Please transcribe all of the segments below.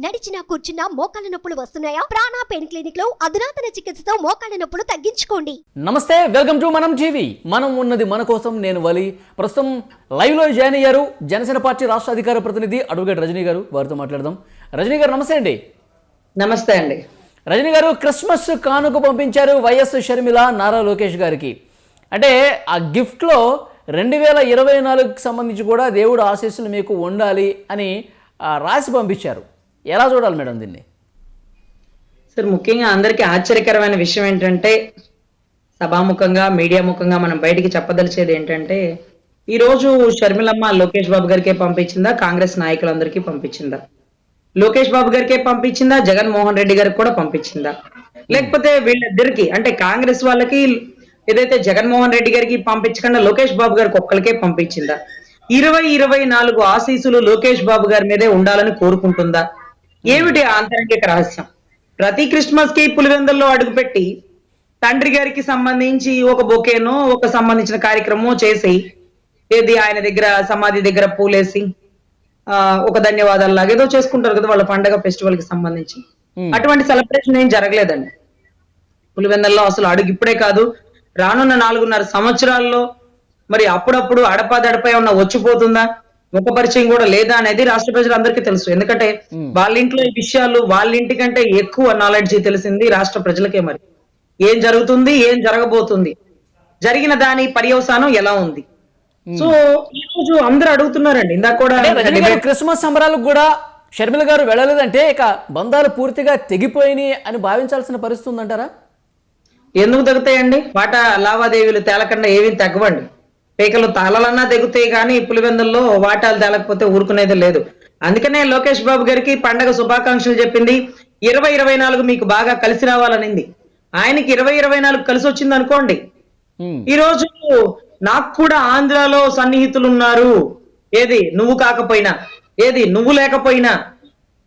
నడిచినా కూర్చున్నా మోకాళ్ళ నొప్పులు వస్తున్నాయా? ప్రాణా పెయిన్ క్లినిక్లో అధునాతన చికిత్సతో మోకాళ్ళ నొప్పులు తగ్గించుకోండి. నమస్తే వెల్కమ్ టు మనం టీవీ. మనం ఉన్నది మన కోసం నేను వలి. ప్రస్తుతం లైవ్లో జాయిన్ అయ్యారు జనసేన పార్టీ రాష్ట్ర అధికార ప్రతినిధి అడ్వకేట్ రజనీ గారు. వారితో మాట్లాడదాం. రజనీ గారు నమస్తే అండి. నమస్తే అండి. రజనీ గారు క్రిస్మస్ కానుక పంపించారు వైఎస్ షర్మిల నారా లోకేష్ గారికి. అంటే ఆ గిఫ్ట్లో రెండు వేల ఇరవై నాలుగుకి సంబంధించి కూడా దేవుడు ఆశీస్సులు మీకు ఉండాలి అని ఆ, రాసి పంపించారు. ఎలా చూడాలి మేడం దీన్ని? సార్ ముఖ్యంగా అందరికీ ఆశ్చర్యకరమైన విషయం ఏంటంటే సభాముఖంగా మీడియా ముఖంగా మనం బయటికి చెప్పదలిచేది ఏంటంటే ఈ రోజు షర్మిలమ్మ లోకేష్ బాబు గారికే పంపించిందా కాంగ్రెస్ నాయకులందరికీ పంపించిందా? లోకేష్ బాబు గారికే పంపించిందా జగన్మోహన్ రెడ్డి గారికి కూడా పంపించిందా? లేకపోతే వీళ్ళిద్దరికి అంటే కాంగ్రెస్ వాళ్ళకి ఏదైతే జగన్మోహన్ రెడ్డి గారికి పంపించకుండా లోకేష్ బాబు గారికి ఒక్కరికే పంపించిందా? ఇరవై ఇరవై నాలుగు ఆశీసులు లోకేష్ బాబు గారి మీదే ఉండాలని కోరుకుంటుందా? ఏమిటి ఆ ఆంతరంగిక రహస్యం? ప్రతి క్రిస్మస్కి పులివెందుల్లో అడుగుపెట్టి తండ్రి గారికి సంబంధించి ఒక బొకేనో ఒక సంబంధించిన కార్యక్రమం చేసి ఏది ఆయన దగ్గర సమాధి దగ్గర పూలేసి ఆ ఒక ధన్యవాదాలు లాగా ఏదో చేసుకుంటారు కదా వాళ్ళ పండగ ఫెస్టివల్కి సంబంధించి. అటువంటి సెలబ్రేషన్ ఏం జరగలేదండి. పులివెందల్లో అసలు అడుగు ఇప్పుడే కాదు. రానున్న నాలుగున్నర సంవత్సరాల్లో మరి అప్పుడప్పుడు అడపాదడపై ఉన్న వచ్చిపోతుందా? ముఖ పరిచయం కూడా లేదా అనేది రాష్ట్ర ప్రజలందరికీ తెలుసు. ఎందుకంటే వాళ్ళ ఇంట్లో ఈ విషయాలు వాళ్ళ ఇంటికంటే ఎక్కువ నాలెడ్జ్ తెలిసింది రాష్ట్ర ప్రజలకే మరి. ఏం జరుగుతుంది ఏం జరగబోతుంది జరిగిన దాని పర్యవసానం ఎలా ఉంది? సో ఈ రోజు అందరూ అడుగుతున్నారండి. ఇందాక కూడా క్రిస్మస్ సంబరాలకు కూడా షర్మిల గారు వెళ్ళలేదంటే ఇక బంధాలు పూర్తిగా తెగిపోయినాయి అని భావించాల్సిన పరిస్థితి ఉందంటారా? ఎందుకు తెగుతాయండి? వాట లావాదేవీలు తేలకుండా ఏవి తగ్గవండి. పీకలు తాళలన్నా తెగుతాయి కానీ పులివెందుల్లో వాటాలు తేలకపోతే ఊరుకునేది లేదు. అందుకనే లోకేష్ బాబు గారికి పండగ శుభాకాంక్షలు చెప్పింది. ఇరవై ఇరవై నాలుగు మీకు బాగా కలిసి రావాలనింది. ఆయనకి ఇరవై ఇరవై నాలుగు కలిసి వచ్చింది అనుకోండి. ఉమ్, ఈ రోజు నాకు కూడా ఆంధ్రాలో సన్నిహితులు ఉన్నారు. ఏది? నువ్వు కాకపోయినా. ఏది? నువ్వు లేకపోయినా.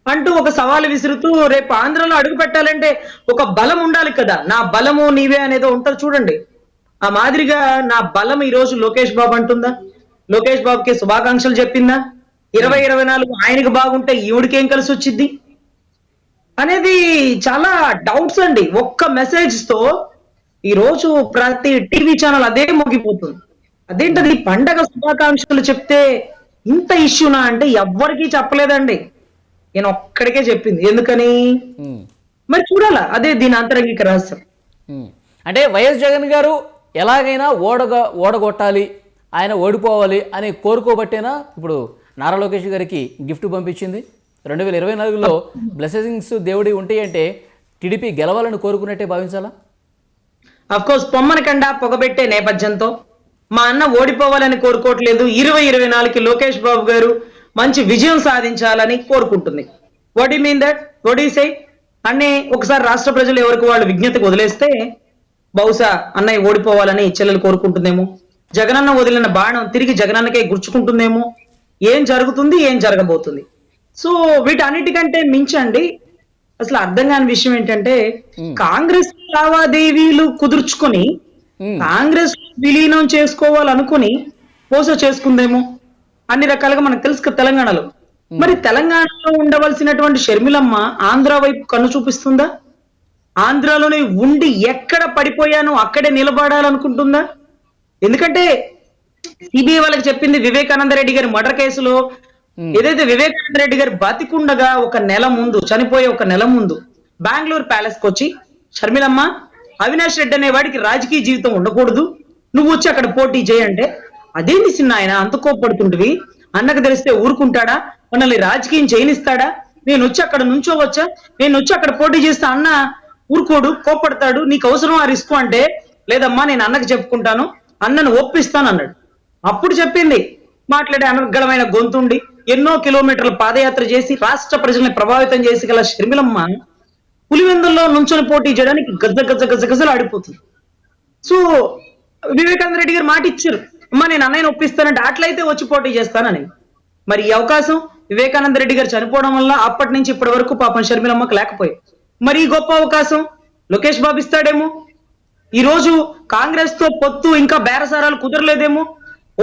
అంటూ ఒక సవాలు విసురుతూ రేపు ఆంధ్రలో అడుగు పెట్టాలంటే ఒక బలం ఉండాలి కదా. నా బలము నీవే అనేది ఉంటది చూడండి. ఆ మాదిరిగా నా బలం ఈ రోజు లోకేష్ బాబు అంటుందా? లోకేష్ బాబుకి శుభాకాంక్షలు చెప్పిందా? ఇరవై ఇరవై నాలుగు ఆయనకి బాగుంటే ఈవిడికేం కలిసి వచ్చింది అనేది చాలా డౌట్స్ అండి. ఒక్క మెసేజ్తో ఈ రోజు ప్రతి టీవీ ఛానల్ అదే మోగిపోతుంది. అదేంటది? పండగ శుభాకాంక్షలు చెప్తే ఇంత ఇష్యూనా అంటే ఎవ్వరికీ చెప్పలేదండి. నేను ఒక్కడికే చెప్పింది. ఎందుకని? మరి చూడాలా. అదే దీని అంతరంగిక రహస్యం. అంటే వైఎస్ జగన్ గారు ఎలాగైనా ఓడగ ఓడగొట్టాలి ఆయన ఓడిపోవాలి అని కోరుకోబట్టేనా ఇప్పుడు నారా లోకేష్ గారికి గిఫ్ట్ పంపించింది. రెండు వేల ఇరవై నాలుగులో బ్లెస్సింగ్స్ దేవుడి ఉంటాయి అంటే టీడీపీ గెలవాలని కోరుకున్నట్టే భావించాలా? అఫ్కోర్స్ పొమ్మనకండా పొగబెట్టే నేపథ్యంతో మా అన్న ఓడిపోవాలని కోరుకోవట్లేదు. ఇరవై ఇరవై నాలుగుకి లోకేష్ బాబు గారు మంచి విజయం సాధించాలని కోరుకుంటుంది. వడ్ మీన్ దట్ వడ్ సే అన్నే ఒకసారి రాష్ట్ర ప్రజలు ఎవరికి వాళ్ళు విజ్ఞతకు వదిలేస్తే బహుశా అన్నయ్య ఓడిపోవాలని చెల్లెలు కోరుకుంటుందేమో? జగనన్న వదిలిన బాణం తిరిగి జగనన్నకే గుర్చుకుంటుందేమో? ఏం జరుగుతుంది ఏం జరగబోతుంది? సో వీటన్నిటికంటే మించండి అసలు అర్థం కాని విషయం ఏంటంటే కాంగ్రెస్ లావాదేవీలు కుదుర్చుకొని కాంగ్రెస్ విలీనం చేసుకోవాలనుకుని పోసో చేసుకుందేమో? అన్ని రకాలుగా మనకు తెలుసు తెలంగాణలో. మరి తెలంగాణలో ఉండవలసినటువంటి షర్మిలమ్మ ఆంధ్ర వైపు కన్ను చూపిస్తుందా? ఆంధ్రాలోనే ఉండి ఎక్కడ పడిపోయానో అక్కడే నిలబడాలనుకుంటుందా? ఎందుకంటే సిబిఐ వాళ్ళకి చెప్పింది వివేకానంద రెడ్డి గారి మర్డర్ కేసులో ఏదైతే వివేకానంద రెడ్డి గారు బతికుండగా ఒక నెల ముందు చనిపోయే ఒక నెల ముందు బెంగళూరు ప్యాలెస్కి వచ్చి షర్మిలమ్మ అవినాష్ రెడ్డి అనే వాడికి రాజకీయ జీవితం ఉండకూడదు. నువ్వు వచ్చి అక్కడ పోటీ చేయంటే అదేంటి సిన్న ఆయన అంత కోప్పడుతుంటివి? అన్నకు తెలిస్తే ఊరుకుంటాడా? మనల్ని రాజకీయం చేయనిస్తాడా? నేను వచ్చి అక్కడ నుంచోవచ్చా నేను వచ్చి అక్కడ పోటీ చేస్తే అన్న ఊరుకోడు కోపడతాడు నీకు అవసరం ఆ రిస్క్ అంటే లేదమ్మా నేను అన్నకు చెప్పుకుంటాను అన్నను ఒప్పిస్తాను అన్నాడు. అప్పుడు చెప్పింది మాట్లాడే అనర్గళమైన గొంతుండి ఎన్నో కిలోమీటర్ల పాదయాత్ర చేసి రాష్ట్ర ప్రజల్ని ప్రభావితం చేసి గల షర్మిలమ్మ పులివెందుల్లో నుంచొని పోటీ చేయడానికి గజ్జ గజ్జ గజ్జ గజ్జలు ఆడిపోతుంది. సో వివేకానంద రెడ్డి గారు మాట ఇచ్చారు అమ్మా నేను అన్నయ్యని ఒప్పిస్తానంటే అట్లయితే వచ్చి పోటీ చేస్తానని. మరి ఈ అవకాశం వివేకానంద రెడ్డి గారు చనిపోవడం వల్ల అప్పటి నుంచి ఇప్పటి వరకు పాపం షర్మిలమ్మకు లేకపోయి మరి గొప్ప అవకాశం. లోకేష్ బాబు ఇస్తాడేమో. ఈ రోజు కాంగ్రెస్తో పొత్తు ఇంకా బేరసారాలు కుదరలేదేమో.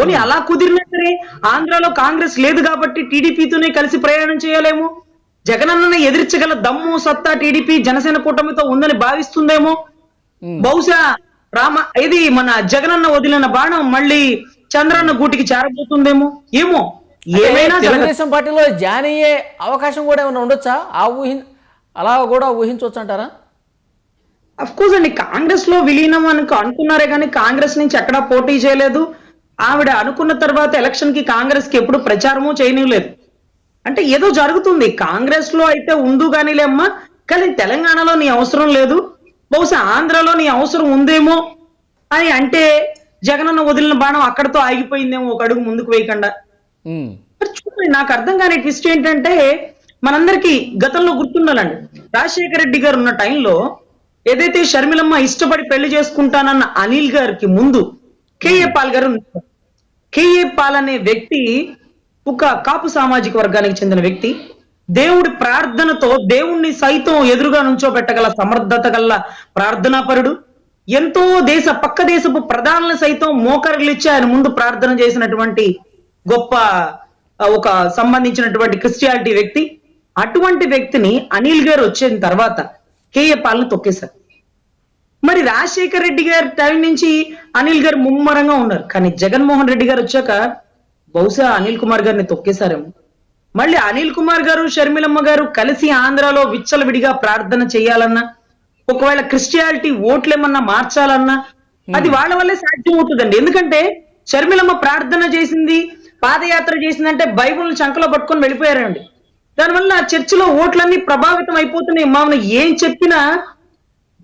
ఓని అలా కుదిరినా సరే ఆంధ్రాలో కాంగ్రెస్ లేదు కాబట్టి టీడీపీతోనే కలిసి ప్రయాణం చేయాలేమో. జగనన్నను ఎదిరించగల దమ్ము సత్తా టీడీపీ జనసేన కూటమితో ఉందని భావిస్తుందేమో. బహుశా రామ ఇది మన జగనన్న వదిలిన బాణం మళ్ళీ చంద్రన్న గూటికి చేరబోతుందేమో. ఏమో? ఏమైనా. తెలుగుదేశం పార్టీలో జాయిన్ అయ్యే అవకాశం కూడా ఏమైనా ఉండొచ్చా? ఆ ఊహి అలా కూడా ఊహించవచ్చు అంటారా అఫ్ కోర్స్ అండి కాంగ్రెస్లో విలీనం అనుకు అనుకున్నారే కానీ కాంగ్రెస్ నుంచి ఎక్కడా పోటీ చేయలేదు. ఆవిడ అనుకున్న తర్వాత ఎలక్షన్కి కాంగ్రెస్కి ఎప్పుడు ప్రచారము చేయనివ్వలేదు. అంటే ఏదో జరుగుతుంది కాంగ్రెస్లో అయితే ఉందు కానీలే అమ్మా కానీ తెలంగాణలో నీ అవసరం లేదు. బహుశా ఆంధ్రలో నీ అవసరం ఉందేమో అని అంటే జగనన్న వదిలిన బాణం అక్కడతో ఆగిపోయిందేమో ఒక అడుగు ముందుకు వేయకుండా. మరి చూడండి నాకు అర్థం కాని ట్విస్ట్ ఏంటంటే మనందరికి గతంలో గుర్తుండాలండి. రాజశేఖర రెడ్డి గారు ఉన్న టైంలో ఏదైతే షర్మిలమ్మ ఇష్టపడి పెళ్ళి చేసుకుంటానన్న అనిల్ గారికి ముందు కేఏ పాల్ గారు కేఏ పాల్ అనే వ్యక్తి ఒక కాపు సామాజిక వర్గానికి చెందిన వ్యక్తి. దేవుడి ప్రార్థనతో దేవుణ్ణి సైతం ఎదురుగా నుంచోబెట్టగల సమర్థత గల ప్రార్థనాపరుడు. ఎంతో దేశ పక్క దేశపు ప్రధానులు సైతం మోకరిలిచ్చి ఆయన ముందు ప్రార్థన చేసినటువంటి గొప్ప ఒక సంబంధించినటువంటి క్రిస్టియాలిటీ వ్యక్తి. అటువంటి వ్యక్తిని అనిల్ గారు వచ్చిన తర్వాత కేఏ పాల్ని తొక్కేశారు. మరి రాజశేఖర్ రెడ్డి గారి టైం నుంచి అనిల్ గారు ముమ్మరంగా ఉన్నారు. కానీ జగన్మోహన్ రెడ్డి గారు వచ్చాక బహుశా అనిల్ కుమార్ గారిని తొక్కేశారేమో. మళ్ళీ అనిల్ కుమార్ గారు షర్మిలమ్మ గారు కలిసి ఆంధ్రాలో విచ్చలవిడిగా ప్రార్థన చేయాలన్నా ఒకవేళ క్రిస్టియాలిటీ ఓట్లేమన్నా మార్చాలన్నా అది వాళ్ళ వల్లే సాధ్యం అవుతుందండి ఎందుకంటే షర్మిలమ్మ ప్రార్థన చేసింది పాదయాత్ర చేసిందంటే బైబుల్ చంకలో పట్టుకొని వెళ్ళిపోయారండి. దానివల్ల చర్చిలో ఓట్లన్నీ ప్రభావితం అయిపోతున్నాయి. మామూలు ఏం చెప్పినా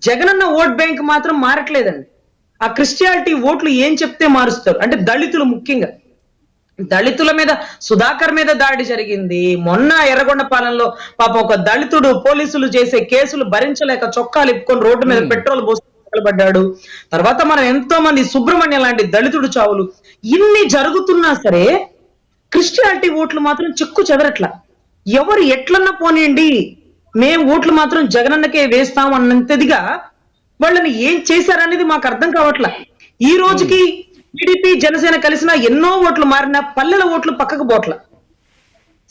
జగనన్న ఓట్ బ్యాంక్ మాత్రం మారట్లేదండి. ఆ క్రిస్టియాలిటీ ఓట్లు ఏం చెప్తే మారుస్తారు? అంటే దళితులు ముఖ్యంగా. దళితుల మీద సుధాకర్ మీద దాడి జరిగింది. మొన్న ఎర్రగొండపాలెంలో పాప ఒక దళితుడు పోలీసులు చేసే కేసులు భరించలేక చొక్కాలు ఇప్పుకొని రోడ్డు మీద పెట్రోల్ పోసి పడ్డాడు తర్వాత మనం ఎంతో మంది సుబ్రహ్మణ్యం లాంటి దళితుడు చావులు ఇన్ని జరుగుతున్నా సరే క్రిస్టియాలిటీ ఓట్లు మాత్రం చెక్కు చెదరట్లా. ఎవరు ఎట్లన్నా పోనీయండి. మేం ఓట్లు మాత్రం జగనన్నకే వేస్తాం అన్నంతదిగా వాళ్ళని ఏం చేశారనేది మాకు అర్థం కావట్లా. ఈ రోజుకి టీడీపీ జనసేన కలిసిన ఎన్నో ఓట్లు మారిన పల్లెల ఓట్లు పక్కకు పోట్ల.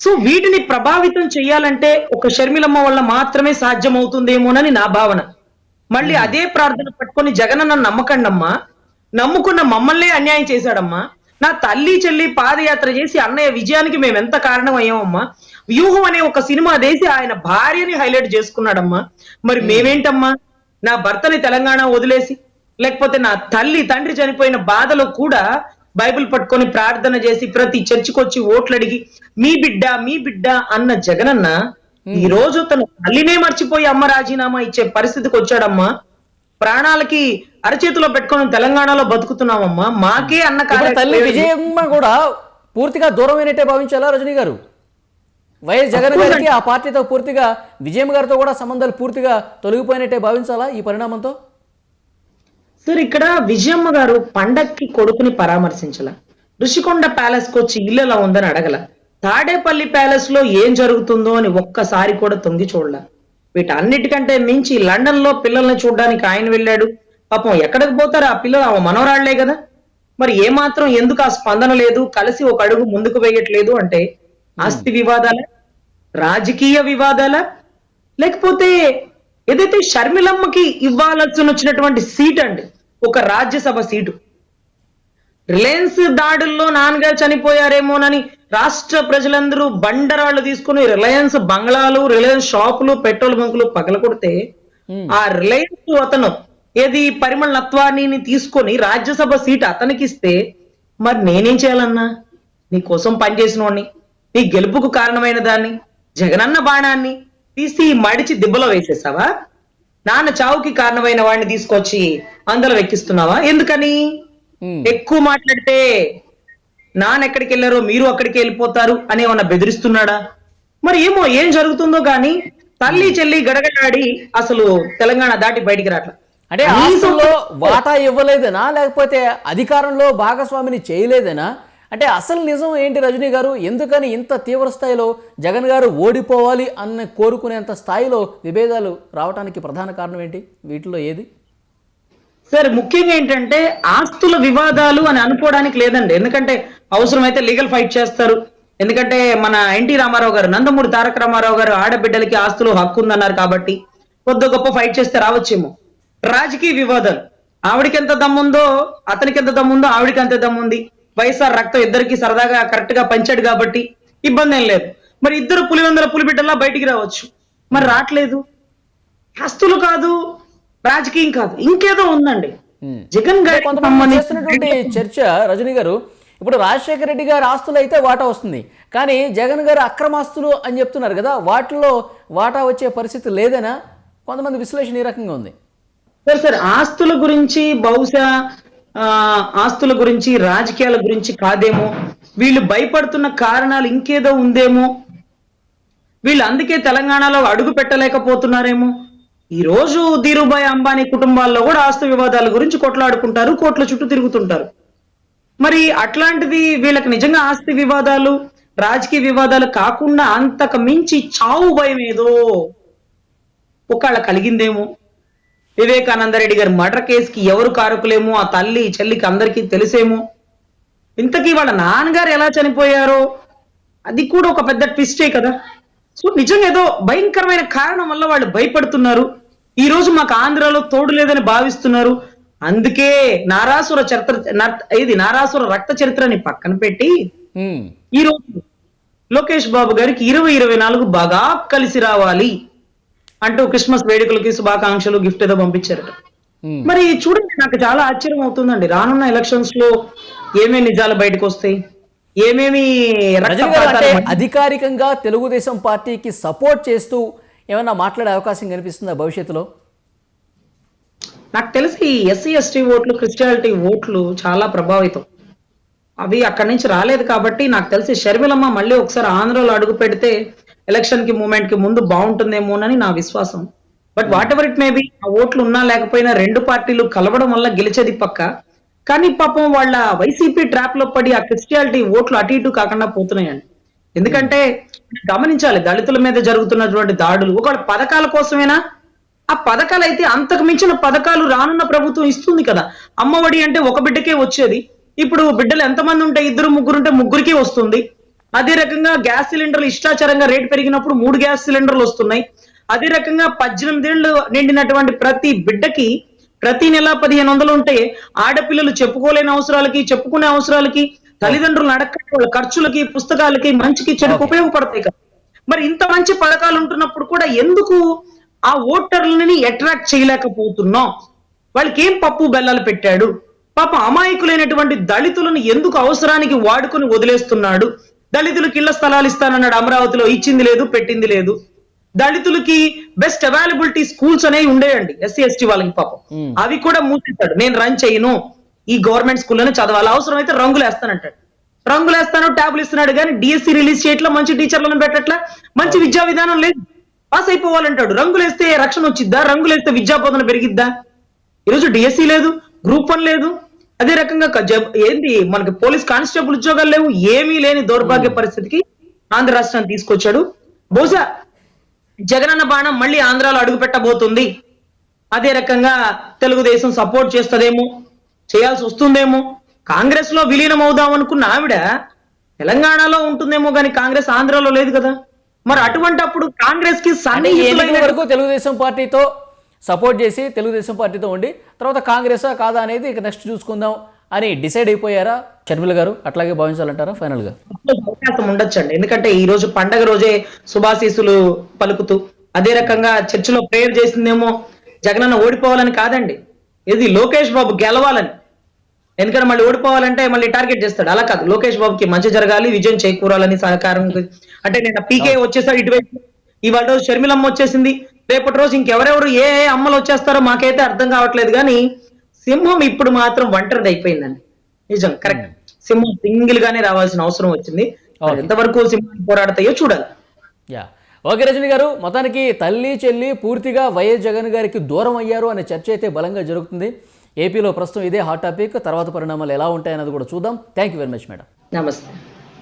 సో వీటిని ప్రభావితం చేయాలంటే ఒక షర్మిలమ్మ వల్ల మాత్రమే సాధ్యమవుతుందేమోనని నా భావన. మళ్ళీ అదే ప్రార్థన పట్టుకొని జగనన్న నమ్మకండమ్మా. నమ్ముకున్న మమ్మల్నే అన్యాయం చేశాడమ్మా. నా తల్లి చెల్లి పాదయాత్ర చేసి అన్నయ్య విజయానికి మేము ఎంత కారణం అయ్యామమ్మా వ్యూహం అనే ఒక సినిమా దేసి ఆయన భార్యని హైలైట్ చేసుకున్నాడమ్మా. మరి మేమేంటమ్మా? నా భర్తని తెలంగాణ వదిలేసి లేకపోతే నా తల్లి తండ్రి చనిపోయిన బాధలో కూడా బైబిల్ పట్టుకొని ప్రార్థన చేసి ప్రతి చర్చికొచ్చి ఓట్లు అడిగి మీ బిడ్డ మీ బిడ్డ అన్న జగనన్న ఈ రోజు తన తల్లినే మర్చిపోయి అమ్మ రాజీనామా ఇచ్చే పరిస్థితికి వచ్చాడమ్మా. ప్రాణాలకి అరచేతిలో పెట్టుకొని తెలంగాణలో బతుకుతున్నామమ్మా. మాకే అన్న తల్లి. విజయమ్మ కూడా పూర్తిగా దూరమైనట్టే భావించాలా రజనీ గారు? వైఎస్ జగన్ గారికి ఆ పార్టీతో పూర్తిగా విజయమ్మ గారితో కూడా సంబంధాలు పూర్తిగా తొలగిపోయినట్టే భావించాలా ఈ పరిణామంతో? సార్ ఇక్కడ విజయమ్మ గారు పండక్కి కొడుకుని పరామర్శించాల. ఋషికొండ ప్యాలెస్కి వచ్చి ఇల్లు ఎలా ఉందని అడగల. తాడేపల్లి ప్యాలెస్లో ఏం జరుగుతుందో అని ఒక్కసారి కూడా తొంగి చూడల. వీటన్నిటికంటే మించి లండన్లో పిల్లల్ని చూడడానికి ఆయన వెళ్ళాడు. పాపం ఎక్కడికి పోతారు ఆ పిల్లలు? ఆ మనవరాళ్ళే కదా. మరి ఏమాత్రం ఎందుకు ఆ స్పందన లేదు? కలిసి ఒక అడుగు ముందుకు వేయట్లేదు అంటే ఆస్తి వివాదాల రాజకీయ వివాదాల లేకపోతే ఏదైతే షర్మిలమ్మకి ఇవ్వాల్సి వచ్చినటువంటి సీట్ అండి ఒక రాజ్యసభ సీటు. రిలయన్స్ దాడుల్లో నాన్నగారు చనిపోయారేమోనని రాష్ట్ర ప్రజలందరూ బండరాళ్ళు తీసుకుని రిలయన్స్ బంగ్లాలు రిలయన్స్ షాపులు పెట్రోల్ బంకులు పగలకొడితే ఆ రిలయన్స్ అతను ఏది పరిమళ నత్వాన్ని తీసుకొని రాజ్యసభ సీట్ అతనికి ఇస్తే మరి నేనేం చేయాలన్నా? నీ కోసం పనిచేసిన వాడిని నీ గెలుపుకు కారణమైన దాన్ని జగనన్న బాణాన్ని తీసి మడిచి దిబ్బలో వేసేసావా? నాన్న చావుకి కారణమైన వాడిని తీసుకొచ్చి అందులో వెక్కిస్తున్నావా? ఎందుకని. ఎక్కువ మాట్లాడితే నాన్న ఎక్కడికి వెళ్ళారో మీరు అక్కడికి వెళ్ళిపోతారు అని ఏమన్నా బెదిరిస్తున్నాడా? మరి ఏమో ఏం జరుగుతుందో గాని తల్లి చెల్లి గడగడాడి అసలు తెలంగాణ దాటి బయటికి రాట్ల అంటే వాటా ఇవ్వలేదనా? లేకపోతే అధికారంలో భాగస్వామిని చేయలేదనా? అంటే అసలు నిజం ఏంటి రజనీ గారు? ఎందుకని ఇంత తీవ్ర స్థాయిలో జగన్ గారు ఓడిపోవాలి అన్న కోరుకునేంత స్థాయిలో విభేదాలు రావడానికి ప్రధాన కారణం ఏంటి? వీటిలో ఏది? సార్ ముఖ్యంగా ఏంటంటే ఆస్తుల వివాదాలు అని అనుకోవడానికి లేదండి. ఎందుకంటే అవసరమైతే లీగల్ ఫైట్ చేస్తారు. ఎందుకంటే మన ఎన్టీ రామారావు గారు నందమూరి తారక రామారావు గారు ఆడబిడ్డలకి ఆస్తులు హక్కు ఉందన్నారు కాబట్టి కొద్ద గొప్ప ఫైట్ చేస్తే రావచ్చేమో. రాజకీయ వివాదాలు. ఆవిడకి ఎంత దమ్ముందో అతనికి ఎంత దమ్ముందో ఆవిడకి అంత దమ్ముంది. వైఎస్ఆర్ రక్తం ఇద్దరికి సరదాగా కరెక్ట్గా పంచాడు కాబట్టి ఇబ్బంది ఏం లేదు. మరి ఇద్దరు పులివెందుల పులిబిడ్డలా బయటికి రావచ్చు. మరి రావట్లేదు ఆస్తులు కాదు రాజకీయం కాదు ఇంకేదో ఉందండి. జగన్ సంబంధించి చర్చ రజనీ గారు ఇప్పుడు రాజశేఖర రెడ్డి గారి ఆస్తులు అయితే వాటా వస్తుంది. కానీ జగన్ గారి అక్రమాస్తులు అని చెప్తున్నారు కదా వాటిలో వాటా వచ్చే పరిస్థితి లేదనా? కొంతమంది విశ్లేషణ ఈ రకంగా ఉంది. సార్ సార్ ఆస్తుల గురించి బహుశా ఆస్తుల గురించి రాజకీయాల గురించి కాదేమో. వీళ్ళు భయపడుతున్న కారణాలు ఇంకేదో ఉందేమో. వీళ్ళు అందుకే తెలంగాణలో అడుగు పెట్టలేకపోతున్నారేమో. ఈ రోజు ధీరుభాయ్ అంబానీ కుటుంబాల్లో కూడా ఆస్తి వివాదాల గురించి కొట్లాడుకుంటారు కోట్ల చుట్టూ తిరుగుతుంటారు. మరి అట్లాంటిది వీళ్ళకి నిజంగా ఆస్తి వివాదాలు రాజకీయ వివాదాలు కాకుండా అంతకు మించి చావు భయం ఏదో. ఒకళ్ళ కలిగిందేమో. వివేకానంద రెడ్డి గారి మర్డర్ కేసుకి ఎవరు కారకులేమో ఆ తల్లి చెల్లికి అందరికీ తెలిసేమో? ఇంతకీ వాళ్ళ నాన్నగారు ఎలా చనిపోయారో? అది కూడా ఒక పెద్ద ట్విస్టే కదా? సో నిజంగా ఏదో భయంకరమైన కారణం వల్ల వాళ్ళు భయపడుతున్నారు. ఈ రోజు మాకు ఆంధ్రాలో తోడు లేదని భావిస్తున్నారు. అందుకే నారాసుర చరిత్ర ఇది నారాసుర రక్త చరిత్రని పక్కన పెట్టి. ఈ రోజు లోకేష్ బాబు గారికి ఇరవై ఇరవై నాలుగు బాగా కలిసి రావాలి. అంటూ క్రిస్మస్ వేడుకలకి శుభాకాంక్షలు గిఫ్ట్ ఏదో పంపించారట. మరి చూడండి నాకు చాలా ఆశ్చర్యం అవుతుందండి. రానున్న ఎలక్షన్స్లో ఏమేమి నిజాలు బయటకు వస్తాయి? ఏమేమి అధికారికంగా తెలుగుదేశం పార్టీకి సపోర్ట్ చేస్తూ ఏమైనా మాట్లాడే అవకాశం కనిపిస్తుందా భవిష్యత్తులో? నాకు తెలిసి ఎస్సీ ఎస్టీ ఓట్లు క్రిస్టియాలిటీ ఓట్లు చాలా ప్రభావితం. అవి అక్కడి నుంచి రాలేదు కాబట్టి నాకు తెలిసి షర్మిలమ్మ మళ్ళీ ఒకసారి ఆంధ్రలో అడుగు పెడితే ఎలక్షన్కి మూమెంట్కి ముందు బాగుంటుందేమోనని నా విశ్వాసం. But whatever it may be ఆ ఓట్లు ఉన్నా లేకపోయినా రెండు పార్టీలు కలవడం వల్ల గెలిచేది పక్క. కానీ పాపం వాళ్ళ వైసీపీ ట్రాప్లో పడి ఆ క్రిస్టియాలిటీ ఓట్లు అటు ఇటు కాకుండా పోతున్నాయండి. ఎందుకంటే గమనించాలి దళితుల మీద జరుగుతున్నటువంటి దాడులు. ఒకవేళ పథకాల కోసమేనా? ఆ పథకాలు అయితే అంతకు మించిన పథకాలు రానున్న ప్రభుత్వం ఇస్తుంది కదా. అమ్మఒడి అంటే ఒక బిడ్డకే వచ్చేది. ఇప్పుడు బిడ్డలు ఎంతమంది ఉంటే ఇద్దరు ముగ్గురు ఉంటే ముగ్గురికే వస్తుంది. అదే రకంగా గ్యాస్ సిలిండర్లు ఇష్టాచారంగా రేటు పెరిగినప్పుడు మూడు గ్యాస్ సిలిండర్లు వస్తున్నాయి. అదే రకంగా పద్దెనిమిదేళ్ళు నిండినటువంటి ప్రతి బిడ్డకి ప్రతి నెల పదిహేను వందలు ఉంటే ఆడపిల్లలు చెప్పుకోలేని అవసరాలకి చెప్పుకునే అవసరాలకి తల్లిదండ్రులు వాళ్ళ ఖర్చులకి పుస్తకాలకి మంచికి చెడుకు ఉపయోగపడతాయి కదా. మరి ఇంత మంచి పథకాలు ఉంటున్నప్పుడు కూడా ఎందుకు ఆ ఓటర్లని అట్రాక్ట్ చేయలేకపోతున్నాం? వాళ్ళకి ఏం పప్పు బెల్లాలు పెట్టాడు? పాప అమాయకులైనటువంటి దళితులను ఎందుకు అవసరానికి వాడుకొని వదిలేస్తున్నాడు? దళితులకు ఇళ్ళ స్థలాలు ఇస్తానన్నాడు అమరావతిలో. ఇచ్చింది లేదు పెట్టింది లేదు. దళితులకి బెస్ట్ అవైలబిలిటీ స్కూల్స్ అనేవి ఉండేయండి ఎస్సీ ఎస్టీ వాళ్ళకి పాపం. అవి కూడా మూసేశాడు. నేను రన్ చేయను. ఈ గవర్నమెంట్ స్కూల్లోనే చదవాలి. అవసరం అయితే రంగులు వేస్తానంటాడు. రంగులు వేస్తాను ట్యాబ్లు ఇస్తున్నాడు కానీ డిఎస్సి రిలీజ్ చేయట్లా? మంచి టీచర్లను పెట్టట్లా? మంచి విద్యా విధానం లేదు. పాస్ అయిపోవాలంటాడు. రంగులు వేస్తే రక్షణ వచ్చిద్దా? రంగులు వేస్తే విద్యా బోధన పెరిగిద్దా? ఈరోజు డిఎస్సి లేదు గ్రూప్ వన్ లేదు. అదే రకంగా ఏంది? మనకి పోలీస్ కానిస్టేబుల్ ఉద్యోగాలు లేవు ఏమీ లేని దౌర్భాగ్య పరిస్థితికి ఆంధ్ర రాష్ట్రాన్ని తీసుకొచ్చాడు. బహుశా జగనన్న బాణం మళ్ళీ ఆంధ్రాలో అడుగు పెట్టబోతుంది. అదే రకంగా తెలుగుదేశం సపోర్ట్ చేస్తదేమో చేయాల్సి వస్తుందేమో. కాంగ్రెస్లో విలీనం అవుదాం అనుకున్న ఆవిడ తెలంగాణలో ఉంటుందేమో కానీ కాంగ్రెస్ ఆంధ్రాలో లేదు కదా. మరి అటువంటి అప్పుడు కాంగ్రెస్కి తెలుగుదేశం పార్టీతో సపోర్ట్ చేసి తెలుగుదేశం పార్టీతో ఉండి తర్వాత కాంగ్రెసా కాదా అనేది ఇక నెక్స్ట్ చూసుకుందాం అని డిసైడ్ అయిపోయారా షర్మిల గారు? అట్లాగే భావించాలంటారా ఫైనల్గా? అవకాశం ఉండొచ్చండి. ఎందుకంటే ఈ రోజు పండగ రోజే శుభాశీసులు పలుకుతూ అదే రకంగా చర్చిలో ప్రేయర్ చేసిందేమో జగనన్న ఓడిపోవాలని కాదండి. ఇది లోకేష్ బాబు గెలవాలని. ఎందుకంటే మళ్ళీ ఓడిపోవాలంటే మళ్ళీ టార్గెట్ చేస్తాడు. అలా కాదు. లోకేష్ బాబుకి మంచి జరగాలి విజయం చేకూరాలని సహకారం అంటే నేను పీకే వచ్చేసాడు ఇటువైపు. ఇవాళ రోజు షర్మిలమ్మ వచ్చేసింది. రేపటి రోజు ఇంకెవరెవరు ఏ ఏ అమ్మలు వచ్చేస్తారో మాకైతే అర్థం కావట్లేదు కానీ సింహం ఇప్పుడు మాత్రం ఒంటరిది అయిపోయిందండి. నిజం కరెక్ట్ సింహం సింగిల్ గానే రావాల్సిన అవసరం వచ్చింది. ఎంతవరకు సింహం పోరాడతాయో చూడాలి. యా. ఓకే రజని గారు మొత్తానికి తల్లి చెల్లి పూర్తిగా వైఎస్ జగన్ గారికి దూరం అయ్యారు అనే చర్చ అయితే బలంగా జరుగుతుంది. ఏపీలో ప్రస్తుతం ఇదే హాట్ టాపిక్ తర్వాత పరిణామాలు ఎలా ఉంటాయన్నది కూడా చూద్దాం. Thank you very much madam నమస్తే.